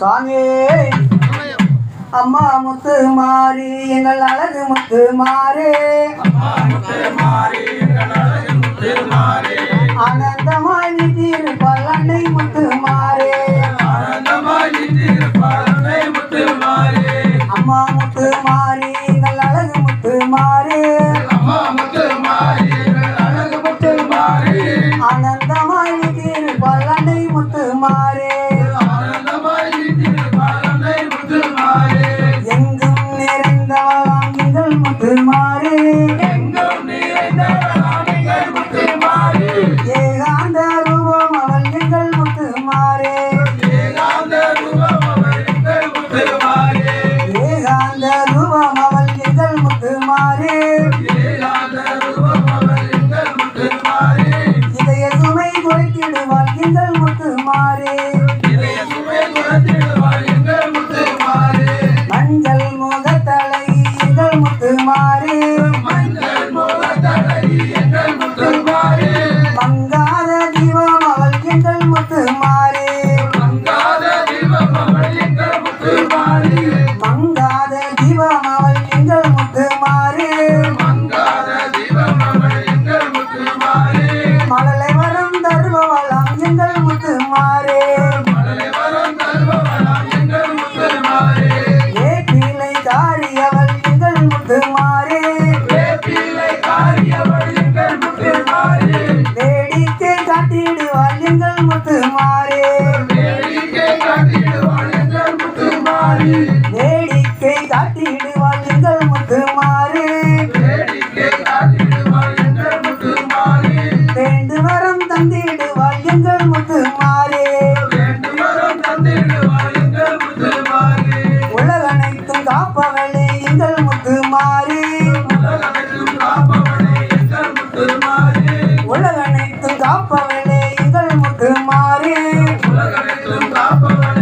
சாமி. அம்மா முத்து மாறி எங்கள் அழகு முத்து மாறி. ஆனந்தமாய் நிதியில் பல்லனை முத்து மாறி. அம்மா முத்து மாறி எங்கள் அழகு முத்து மாறி. அம்மா முத்து Maria. காப்பவளே எங்கள் முத்து மாறி. உலகனைத்தும் காப்பவளே எங்கள் முத்து மாறி. உலகனைத்தும் காப்பவளே